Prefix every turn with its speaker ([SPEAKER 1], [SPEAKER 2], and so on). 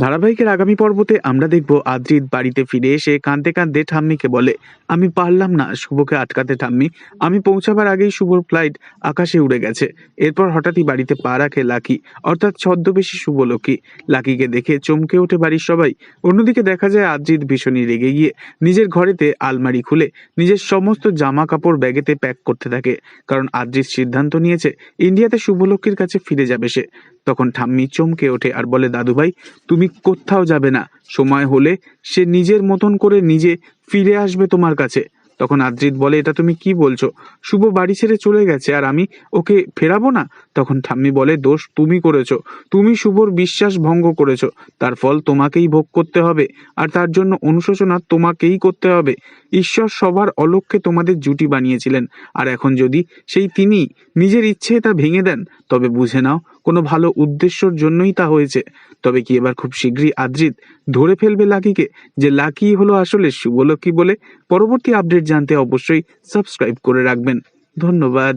[SPEAKER 1] ধারাবাহিকের আগামী পর্বতে আমরা দেখব আদ্রিত বাড়িতে ফিরে এসে কাঁদতে কাঁদতে ঠাম্মিকে বলে, আমি পারলাম না শুভকে আটকাতে ঠাম্মি। আমি পৌঁছাবার আগেই শুভর ফ্লাইট আকাশে উড়ে গেছে। এরপর হঠাৎই বাড়িতে পা রাখে লাকি, অর্থাৎ ছদ্মবেশী শুভলক্ষ্মী। লাকিকে দেখে চমকে ওঠে বাড়ির সবাই। অন্যদিকে দেখা যায় আদ্রিত ভীষণই রেগে গিয়ে নিজের ঘরেতে আলমারি খুলে নিজের সমস্ত জামা কাপড় ব্যাগেতে প্যাক করতে থাকে। কারণ আদ্রিত সিদ্ধান্ত নিয়েছে, ইন্ডিয়াতে শুভলক্ষ্মীর কাছে ফিরে যাবে সে। তখন ঠাম্মি চমকে ওঠে আর বলে, দাদুভাই, তুমি কোথাও যাবে না। সময় হলে সে নিজের মতন করে নিজে ফিরে আসবে তোমার কাছে। তখন আদ্রিত বলে, এটা তুমি কি বলছো? শুভ বাড়ি ছেড়ে চলে গেছে আর আমি ওকে ফেরাবো না? তখন ঠাম্মি বলে, দোষ তুমি করেছ। তুমি শুভর বিশ্বাস ভঙ্গ করেছ। তার ফল তোমাকেই ভোগ করতে হবে আর তার জন্য অনুশোচনা তোমাকেই করতে হবে। ঈশ্বর সবার অলক্ষ্যে তোমাদের জুটি বানিয়েছিলেন। আর এখন যদি সেই তিনি নিজের ইচ্ছে তা ভেঙে দেন, তবে বুঝে নাও, কোনো ভালো উদ্দেশ্যর জন্যই তা হয়েছে। তবে কি এবার খুব শীঘ্রই আদ্রিত ধরে ফেলবে লাকিকে যে লাকি হলো আসলে শুভলক্ষ্মী বলে পরবর্তী আপডেট জানতে অবশ্যই সাবস্ক্রাইব করে রাখবেন। ধন্যবাদ।